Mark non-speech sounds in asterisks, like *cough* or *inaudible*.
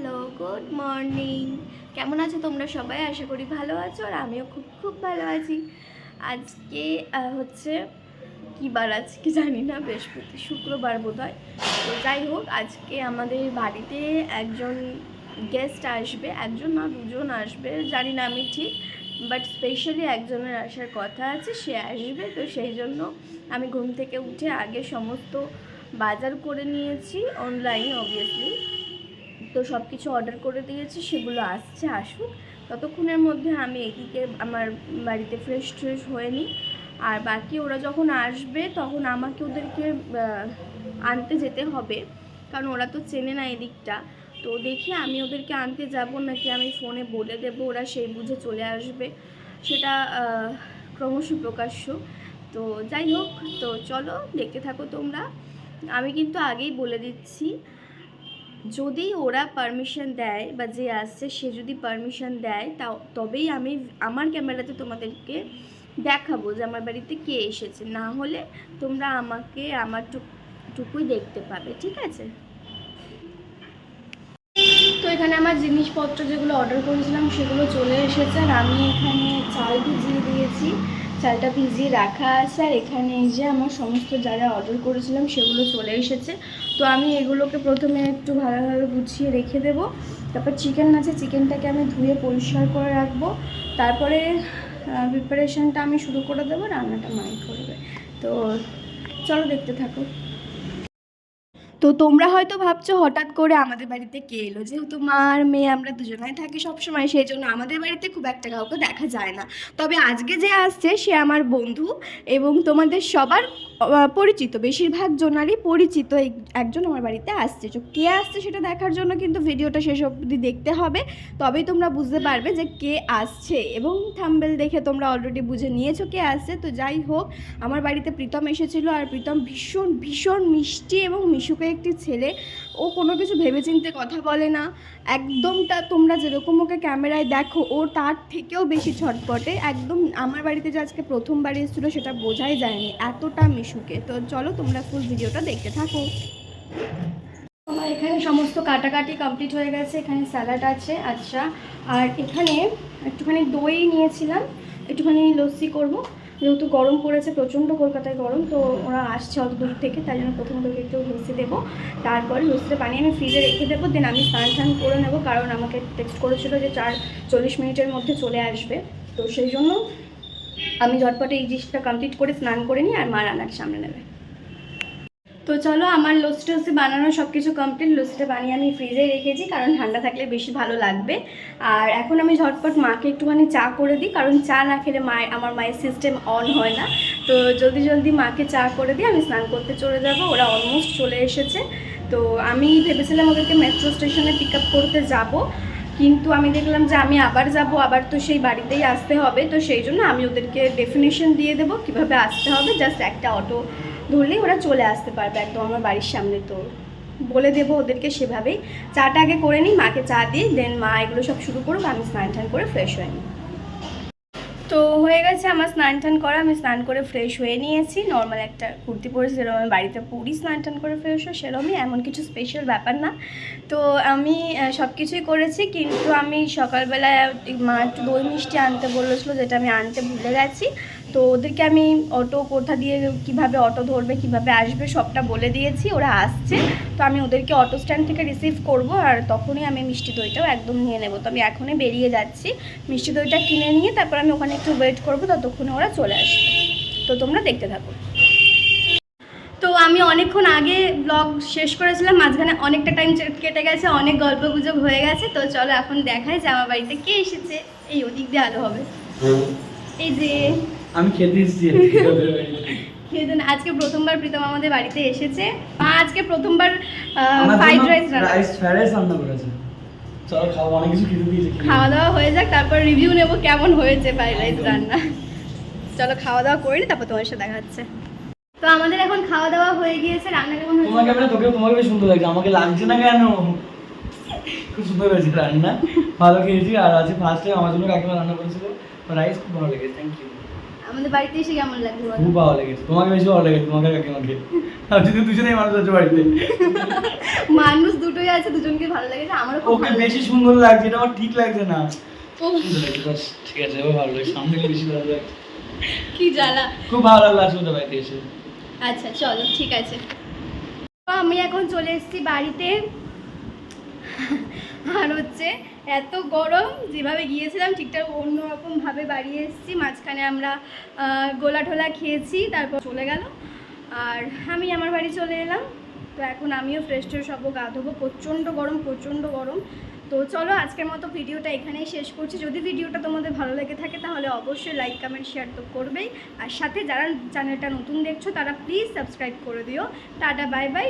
Hello good morning কেমন আছো তোমরা সবাই? আশা করি ভালো আছো আর আমিও খুব খুব ভালো আছি। আজকে হচ্ছে কী বার আজকে জানি না, বৃহস্পতি, শুক্রবার বোধ হয় তো যাই হোক, আজকে আমাদের বাড়িতে একজন গেস্ট আসবে। একজন না, দুজন আসবে, জানি না আমি ঠিক বাট স্পেশালি একজনের আসার কথা আছে, সে আসবে। তো সেই জন্য আমি ঘুম থেকে উঠে আগে সমস্ত বাজার করে নিয়েছি অনলাইন অবভিয়াসলি তো সব কিছু অর্ডার করে দিয়েছি, সেগুলো আসছে, আসুক। ততক্ষণের মধ্যে আমি এদিকে আমার বাড়িতে ফ্রেশ ট্রেশ হয়ে নিই। আর বাকি ওরা যখন আসবে, তখন আমাকে ওদেরকে আনতে যেতে হবে। কারণ ওরা তো চেনে না এদিকটা। তো দেখি আমি ওদেরকে আনতে যাব নাকি আমি ফোনে বলে দেবো, ওরা সেই বুঝে চলে আসবে। সেটা ক্রমশ প্রকাশ্য। তো যাই হোক, তো চলো, দেখতে থাকো তোমরা। আমি কিন্তু আগেই বলে দিচ্ছি। যদি ওরা পারমিশন দেয় বা যে আসছে, সে যদি পারমিশন দেয় তা তবেই আমি আমার ক্যামেরাতে তোমাদেরকে দেখাবো যে আমার বাড়িতে কে এসেছে। না হলে তোমরা আমাকে, আমার টুক- টুকুই দেখতে পাবে, ঠিক আছে? তো এখানে আমার জিনিসপত্র যেগুলো অর্ডার করেছিলাম, সেগুলো চলে এসেছে আর আমি এখানে চাল ভিজিয়ে দিয়েছি। চালটা ভিজিয়ে রাখা আছে, আর এখানে এই যে আমার সমস্ত যারা অর্ডার করেছিলাম সেগুলো চলে এসেছে। তো আমি এগুলোকে প্রথমে একটু ভালোভাবে গুছিয়ে রেখে দেব। তারপর চিকেন আছে চিকেনটাকে আমি ধুয়ে পরিষ্কার করে রাখব। তারপরে প্রিপারেশনটা আমি শুরু করে দেবো, রান্নাটা মাই করবে। তো চলো দেখতে থাকো। তো তোমরা হয়তো ভাবছ হঠাৎ করে আমাদের বাড়িতে কে এলো? যেহেতু মা আর মেয়ে আমরা দুজনাই থাকি সবসময়, সেই জন্য আমাদের বাড়িতে খুব একটা কাউকে দেখা যায় না। তবে আজকে যে আসছে সে আমার বন্ধু এবং তোমাদের সবার পরিচিত, বেশিরভাগ জনারই পরিচিত এক- একজন আমার বাড়িতে আসছে। তো কে আসছে সেটা দেখার জন্য কিন্তু ভিডিওটা শেষ অবধি দেখতে হবে। তবেই তোমরা বুঝতে পারবে যে কে আসছে এবং থাম্বেল দেখে তোমরা অলরেডি বুঝে নিয়েছো কে আসছে। তো যাই হোক, আমার বাড়িতে প্রীতম এসেছিল আর প্রীতম ভীষণ ভীষণ মিষ্টি এবং মিশুকে একটি ছেলে, ও কোনো কিছু ভেবেচিন্তে কথা বলে না। একদমটা তোমরা যেরকম ওকে ক্যামেরায় দেখো ও তার থেকেও বেশি ছটপটে। একদম আমার বাড়িতে যে আজকে প্রথমবার এসেছিল সেটা বোঝাই যায়নি, এতটা মিশুকে। তো চলো তোমরা ফুল ভিডিওটা দেখতে থাকো। আমার এখানে সমস্ত কাটাকাটি কমপ্লিট হয়ে গেছে, এখানে স্যালাড আছে আচ্ছা। আর এখানে একটুখানি দই নিয়েছিলাম, একটুখানি লস্যি করব। যেহেতু গরম পড়েছে, প্রচণ্ড কলকাতায় গরম, তো ওরা আসছে অত দূর থেকে, তাই জন্য প্রথমে তোকে একটু লস্যি দেবো। তারপরে লস্যিটা পানি আমি ফ্রিজে রেখে দেবো দেন আমি স্নান স্নান করে নেব, কারণ আমাকে টেক্সট করেছিল যে চার চল্লিশ মিনিটের মধ্যে চলে আসবে। তো সেই জন্য আমি ঝটপটে এই জিনিসটা কমপ্লিট করে স্নান করে নিই আর মা রান্নার সামনে নেবে। তো চলো, আমার লস্যি টস্যি বানানো সব কিছু কমপ্লিট লস্যিটা বানিয়ে আমি ফ্রিজে রেখেছি, কারণ ঠান্ডা থাকলে বেশি ভালো লাগবে। আর এখন আমি ঝটপট মাকে একটুখানি চা করে দিই, কারণ চা না খেলে মায়ের, আমার মায়ের সিস্টেম অন হয় না। তো জলদি জলদি মাকে চা করে দিই, আমি স্নান করতে চলে যাব, ওরা অলমোস্ট চলে এসেছে। তো আমি ভেবেছিলাম ওদেরকে মেট্রো স্টেশনে পিক আপ করতে যাব কিন্তু আমি দেখলাম যে আমি আবার যাব, আবার তো সেই বাড়িতেই আসতে হবে, তো সেই জন্য আমি ওদেরকে ডেফিনেশন দিয়ে দেবো কীভাবে আসতে হবে। জাস্ট একটা অটো ধরলেই ওরা চলে আসতে পারবে একদম আমার বাড়ির সামনে তো। বলে দেবো ওদেরকে সেভাবেই। চাটা আগে করে নিই, মাকে চা দিই দেন মা এগুলো সব শুরু করুক, আমি স্নান টান করে ফ্রেশ হয়ে নিই। তো হয়ে গেছে আমার স্নান টান করা, আমি স্নান করে ফ্রেশ হয়ে নিয়েছি। নর্মাল একটা কুর্তি পরে যেরকম আমি বাড়িতে পরি স্নান টান করে ফ্রেশ হয়, সেরকমই এমন কিছু স্পেশাল ব্যাপার না। তো আমি সব কিছুই করেছি, কিন্তু আমি সকালবেলায়, মা একটু দই মিষ্টি আনতে বলেছিলো, যেটা আমি আনতে ভুলে গেছি। তো ওদেরকে আমি অটো কোথা দিয়ে কীভাবে অটো ধরবে কীভাবে আসবে সবটা বলে দিয়েছি ওরা আসছে। তো আমি ওদেরকে অটো স্ট্যান্ড থেকে রিসিভ করব আর তখনই আমি মিষ্টি দইটাও একদম নিয়ে নেব। তো আমি এখনই বেরিয়ে যাচ্ছি। মিষ্টি দইটা কিনে নিয়ে তারপর আমি ওখানে একটু ওয়েট করব ততক্ষণে ওরা চলে আসবে। তো তোমরা দেখতে থাকো। তো আমি অনেকক্ষণ আগে ব্লগ শেষ করেছিলাম মাঝখানে অনেকটা টাইম কেটে গেছে অনেক গল্প গুজব হয়ে গেছে। তো চলো এখন দেখায় যে আমার বাড়িতে কে এসেছে। এই ওদিক দিয়ে আলো হবে। এই যে আমি খেতে এসেছি *laughs* খেয়ে দেন। আজকে প্রথমবার প্রীতম আমাদের বাড়িতে এসেছে। মা আজকে প্রথমবার fried rice rice fried rice রান্না করেছে। খাওয়া দাওয়া হয়ে যাক তারপর রিভিউ নেব কেমন হয়েছে ফ্রাইড রাইস রান্না। চলো খাওয়া দাওয়া করে নি তারপর তোমার সাথে দেখা হচ্ছে। তো আমাদের এখন খাওয়া দাওয়া হয়ে গিয়েছে রান্না কেমন হয়েছে? ক্যামেরা তোকে তোমাকে বেশ সুন্দর লাগছে। আমাকে লাগছে না কেন? খুব সুন্দর হয়েছে রান্না। ভালো খেয়েছি আর আজকে ফার্স্ট টাইম আমার জন্য কাকিমা রান্না করেছিল। রাইস খুব ভালো লেগেছে থ্যাংক ইউ আমাদের বাড়িতে এসে কেমন লাগল? খুব ভালো লেগেছে তোমাকে বেশি ভালো লেগেছে তোমাকে কাকিমাকে আর যদি দুজনেই মানুষ আছে বাড়িতে। মানুষ দুটোই আছে দুজনকে ভালো লেগেছে আমারও ওকে বেশি সুন্দর লাগছে এটা আমার ঠিক লাগছে না। ঠিক আছে এবার ভালো লাগছে সামনে বেশি ভালো লাগছে। কি জ্বালা। খুব ভালো লাগল আজকে বাড়িতে এসে। আচ্ছা চলো ঠিক আছে। আমি এখন চলে এসেছি বাড়িতে। আর হচ্ছে এত গরম, যেভাবে গিয়েছিলাম, ঠিকঠাক অন্যরকমভাবে বাড়ি এসেছি। মাঝখানে আমরা গোলা টোলা খেয়েছি, তারপর চলে গেল। আর আমি আমার বাড়ি চলে এলাম। তো এখন আমিও ফ্রেশ ট্রেশ হব, গা ধোবো। প্রচণ্ড গরম প্রচণ্ড গরম। তো চলো, আজকের মতো ভিডিওটা এখানেই শেষ করছি। যদি ভিডিওটা তোমাদের ভালো লেগে থাকে, তাহলে অবশ্যই লাইক কমেন্ট শেয়ার তো করবেই। আর সাথে যারা চ্যানেলটা নতুন দেখছ, তারা প্লিজ সাবস্ক্রাইব করে দিও। Tata bye bye